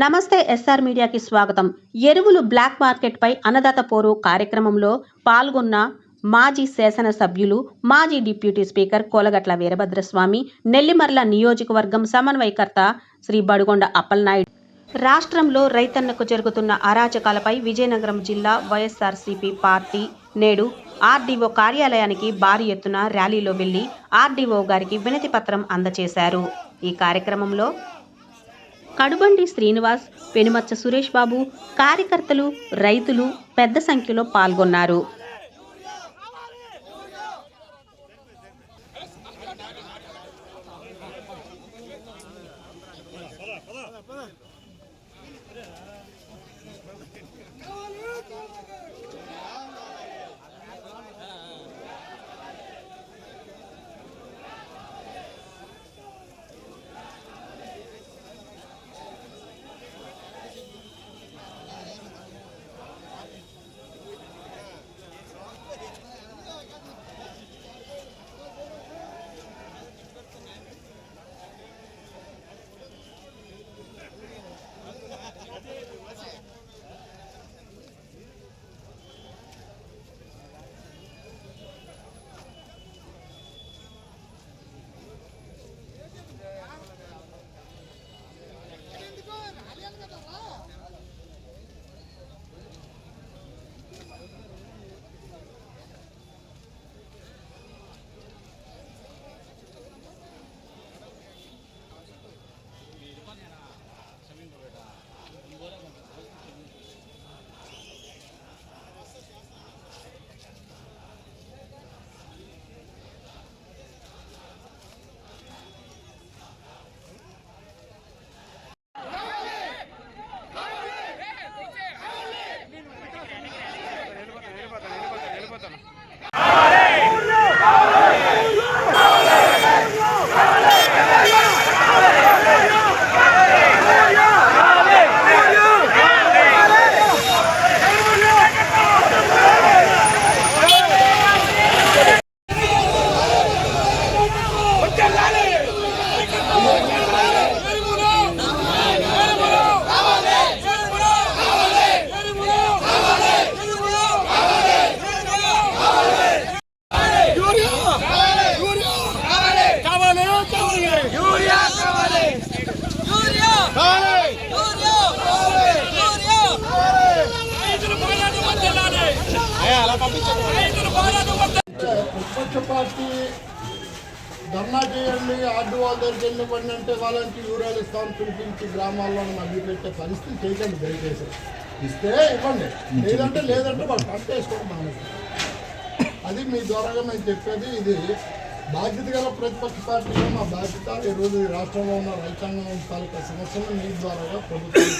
నమస్తే ఎస్ఆర్ మీడియాకి స్వాగతం. ఎరువులు బ్లాక్ మార్కెట్పై అన్నదాత పోరు కార్యక్రమంలో పాల్గొన్న మాజీ శాసనసభ్యులు మాజీ డిప్యూటీ స్పీకర్ కోలగట్ల వీరభద్రస్వామి నెల్లిమర్ల నియోజకవర్గం సమన్వయకర్త శ్రీ బడుగొండ అప్పలనాయుడు. రాష్ట్రంలో రైతన్నకు జరుగుతున్న అరాచకాలపై విజయనగరం జిల్లా వైఎస్ఆర్సీపీ పార్టీ నేడు ఆర్డీఓ కార్యాలయానికి భారీ ఎత్తున ర్యాలీలో వెళ్ళి ఆర్డీఓ గారికి వినతి పత్రం అందజేశారు. ఈ కార్యక్రమంలో కడుబండి శ్రీనివాస్ పెనుమచ్చ సురేష్ బాబు కార్యకర్తలు రైతులు పెద్ద సంఖ్యలో పాల్గొన్నారు. కావాలి. యూరియా! కావాలి. యూరియా! కావాలి యూరియా కావాలి రైతుల పోరాటం వర్ధిల్లాలి అలా పంపించండి. రైతుల పోరాటం వర్ధిల్లాలి ప్రతిపక్ష పార్టీ ధర్నా చేయండి ఆర్డు వాళ్ళ దగ్గరికి వెళ్ళివ్వండి అంటే వాళ్ళకి యూరాలు ఇస్తామని పిలిపించి గ్రామాల్లో మళ్ళీ పెట్టే పరిస్థితి చేయకండి దయచేసి. ఇస్తే ఇవ్వండి. లేదంటే లేదంటే వాళ్ళు పంట వేసుకోవడం మానేస్తారు అది మీ ద్వారాగా మేము చెప్పేది ఇది. బాధ్యత గల ప్రతిపక్ష పార్టీగా మా బాధ్యత ఈరోజు రాష్ట్రంలో ఉన్న రైతాంగం తాలూకా సమస్యను మీ ద్వారా ప్రభుత్వం